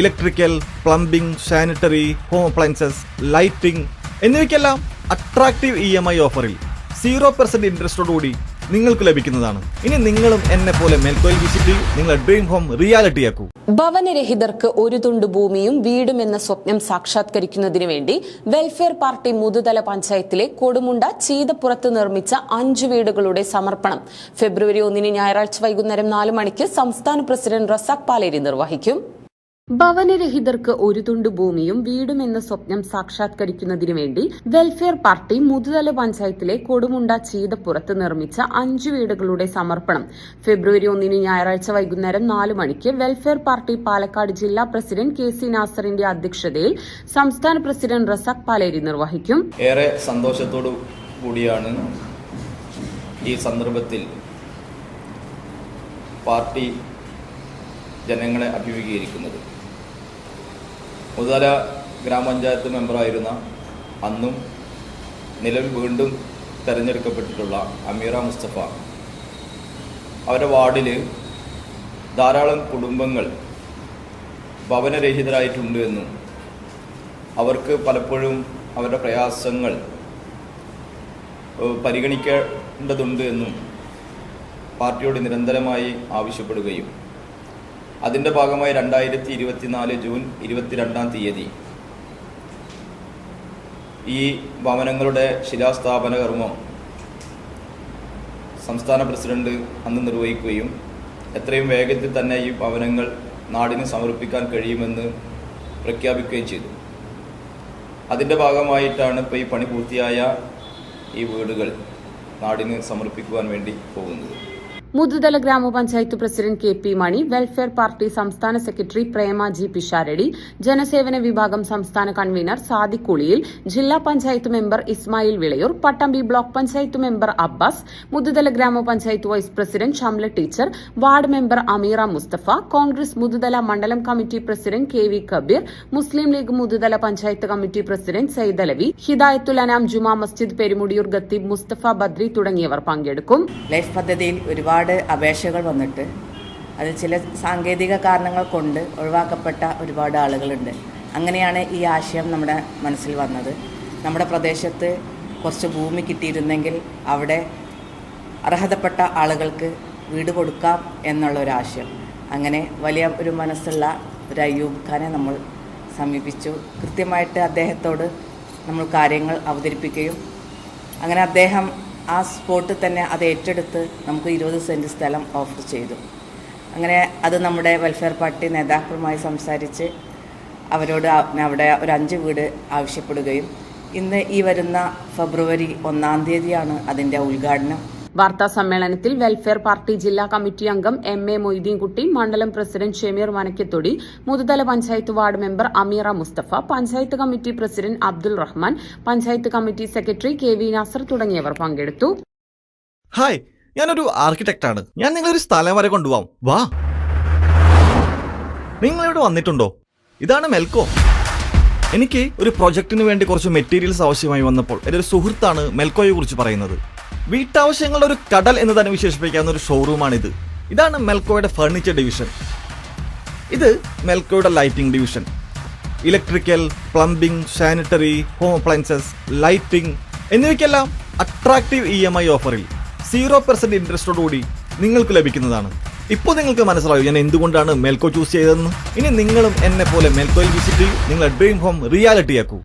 Electrical plumbing sanitary home appliances lighting എന്നിവയ്ക്കെല്ലാം attractive E M I ഓഫറിൽ zero percent ഇൻട്രസ്റ്റോടുകൂടി നിങ്ങൾക്ക് ലഭിക്കുന്നതാണ്. ഇനി നിങ്ങളും എന്നെ പോലെ മേൽക്കോയിൽ വിസിറ്റ് നിങ്ങളുടെ ഡ്രീം ഹോം റിയാലിറ്റി ആക്കൂ ഭവനരഹിതർക്ക് ഒരു തുണ്ട് ഭൂമിയും വീടും എന്ന സ്വപ്നം സാക്ഷാത്കരിക്കുന്നതിനു വേണ്ടി വെൽഫെയർ പാർട്ടി മുതുതല പഞ്ചായത്തിലെ കൊടുമുണ്ട ചീതപ്പുറത്ത് നിർമ്മിച്ച അഞ്ചു വീടുകളുടെ സമർപ്പണം ഫെബ്രുവരി ഒന്നിന് ഞായറാഴ്ച വൈകുന്നേരം നാല് മണിക്ക് സംസ്ഥാന പ്രസിഡന്റ് റസാഖ് പാലേരി നിർവഹിക്കും. ഭവനരഹിതർക്ക് ഒരു തുണ്ട് ഭൂമിയും വീടും എന്ന സ്വപ്നം സാക്ഷാത്കരിക്കുന്നതിനു വേണ്ടി വെൽഫെയർ പാർട്ടി മുതുതല പഞ്ചായത്തിലെ കൊടുമുണ്ട ചീതപ്പുറത്ത് നിർമ്മിച്ച അഞ്ചു വീടുകളുടെ സമർപ്പണം. ഫെബ്രുവരി ഒന്നിന് ഞായറാഴ്ച വൈകുന്നേരം നാല് മണിക്ക് വെൽഫെയർ പാർട്ടി പാലക്കാട് ജില്ലാ പ്രസിഡന്റ് കെ സി നാസറിന്റെ അധ്യക്ഷതയിൽ സംസ്ഥാന പ്രസിഡന്റ് റസാഖ് പാലേരി നിർവഹിക്കും. ഏറെ സന്തോഷത്തോടു കൂടിയാണ് ഈ സന്ദർഭത്തിൽ പാർട്ടി ജനങ്ങളെ അഭിമുഖീകരിക്കുന്നത്. മുതല ഗ്രാമപഞ്ചായത്ത് മെമ്പറായിരുന്ന അന്നും നിലവിൽ വീണ്ടും തിരഞ്ഞെടുക്കപ്പെട്ടിട്ടുള്ള അമീറ മുസ്തഫ. അവരുടെ വാർഡിൽ ധാരാളം കുടുംബങ്ങൾ ഭവനരഹിതരായിട്ടുണ്ട് എന്നും അവർക്ക് പലപ്പോഴും അവരുടെ പ്രയാസങ്ങൾ പരിഗണിക്കേണ്ടതുണ്ട് എന്നും പാർട്ടിയോട് നിരന്തരമായി ആവശ്യപ്പെടുകയും അതിന്റെ ഭാഗമായി രണ്ടായിരത്തി ഇരുപത്തിനാല് ജൂൺ ഇരുപത്തിരണ്ടാം തീയതി ഈ ഭവനങ്ങളുടെ ശിലാസ്ഥാപന കർമ്മം സംസ്ഥാന പ്രസിഡന്റ് അന്ന് നിർവഹിക്കുകയും എത്രയും വേഗത്തിൽ തന്നെ ഈ ഭവനങ്ങൾ നാടിന് സമർപ്പിക്കാൻ കഴിയുമെന്ന് പ്രഖ്യാപിക്കുകയും ചെയ്തു. അതിന്റെ ഭാഗമായിട്ടാണ് ഇപ്പോൾ ഈ പണി പൂർത്തിയായ ഈ വീടുകൾ നാടിന് സമർപ്പിക്കുവാൻ വേണ്ടി പോകുന്നത്. മുതുതല ഗ്രാമപഞ്ചായത്ത് president K P Mani welfare party സംസ്ഥാന സെക്രട്ടറി പ്രേമ ജി പിഷാരടി ജനസേവന വിഭാഗം സംസ്ഥാന കൺവീനർ സാദിഖ് ജില്ലാ panchayat member Ismail Vilayur Pattambi block panchayat member Abbas Muthuthala ഗ്രാമപഞ്ചായത്ത് vice president Shamla teacher ward member Ameera Musthafa Congress Muthuthala മണ്ഡലം committee president K V Kabeer Muslim League Muthuthala panchayat committee president Saidalavi Hidayathul Anam Juma Masjid Perumudiyur ഖത്തീബ് മുസ്തഫ ബദ്രി തുടങ്ങിയവർ പങ്കെടുക്കും. Life പദ്ധതിയിൽ ഒരുപാട് അപേക്ഷകൾ വന്നിട്ട് അത് ചില സാങ്കേതിക കാരണങ്ങൾ കൊണ്ട് ഒഴിവാക്കപ്പെട്ട ഒരുപാട് ആളുകളുണ്ട്. അങ്ങനെയാണ് ഈ ആശയം നമ്മുടെ മനസ്സിൽ വന്നത്. നമ്മുടെ പ്രദേശത്ത് കുറച്ച് ഭൂമി കിട്ടിയിരുന്നെങ്കിൽ അവിടെ അർഹതപ്പെട്ട ആളുകൾക്ക് വീട് കൊടുക്കാം എന്നുള്ളൊരാശയം അങ്ങനെ വലിയ ഒരു മനസ്സുള്ള ഒരു അയ്യൂബ് ഖാനെ നമ്മൾ സമീപിച്ചു. കൃത്യമായിട്ട് അദ്ദേഹത്തോട് നമ്മൾ കാര്യങ്ങൾ അവതരിപ്പിക്കുകയും അങ്ങനെ അദ്ദേഹം ആ സ്പോട്ടിൽ തന്നെ അത് ഏറ്റെടുത്ത് നമുക്ക് ഇരുപത് സെന്റ് സ്ഥലം ഓഫർ ചെയ്തു. അങ്ങനെ അത് നമ്മുടെ വെൽഫെയർ പാർട്ടി നേതാക്കളുമായി സംസാരിച്ച് അവരോട് അവിടെ ഒരു അഞ്ച് വീട് ആവശ്യപ്പെടുകയും. ഇന്ന് ഈ വരുന്ന ഫെബ്രുവരി ഒന്നാം തീയതിയാണ് അതിന്റെ ഉദ്ഘാടനം. വാർത്താ സമ്മേളനത്തിൽ വെൽഫെയർ പാർട്ടി ജില്ലാ കമ്മിറ്റി അംഗം എം എ മൊയ്തീൻകുട്ടി മണ്ഡലം president Shameer Manakkathodi Muthuthala panchayat ward member Ameera Musthafa panchayat committee president Abdul Rahman panchayat committee secretary K V Nasar തുടങ്ങിയവർ പങ്കെടുത്തു. ഹായ് ഞാനൊരു ആർക്കിടെക്റ്റ് ആണ്. ഞാൻ നിങ്ങളൊരു സ്ഥലം വരെ കൊണ്ടുപോകാം വാ. നിങ്ങൾ ഇവിടെ വന്നിട്ടുണ്ടോ? ഇതാണ് മെൽക്കോ. എനിക്ക് ഒരു പ്രൊജക്ടിന് വേണ്ടി കുറച്ച് മെറ്റീരിയൽസ് ആവശ്യമായി വന്നപ്പോൾ എന്റെ ഒരു സുഹൃത്താണ് മെൽക്കോയെ കുറിച്ച് പറയുന്നത്. വീട്ടാവശ്യങ്ങളുടെ ഒരു കടൽ എന്ന് തന്നെ വിശേഷിപ്പിക്കാവുന്ന ഒരു ഷോറൂമാണ് ഇത് ഇതാണ് മെൽക്കോയുടെ ഫർണിച്ചർ ഡിവിഷൻ ഇത് മെൽക്കോയുടെ lighting division electrical plumbing sanitary home appliances lighting എന്നിവയ്ക്കെല്ലാം attractive E M I ഓഫറിൽ സീറോ പെർസെന്റ് ഇൻട്രസ്റ്റോടുകൂടി നിങ്ങൾക്ക് ലഭിക്കുന്നതാണ്. ഇപ്പോൾ നിങ്ങൾക്ക് മനസ്സിലാവും ഞാൻ എന്തുകൊണ്ടാണ് മെൽക്കോ ചൂസ് ചെയ്തതെന്ന്? ഇനി നിങ്ങളും എന്നെ പോലെ മെൽക്കോയിൽ വിസിറ്റ് ചെയ്യും. നിങ്ങളുടെ ഡ്രീം ഹോം റിയാലിറ്റി ആക്കൂ.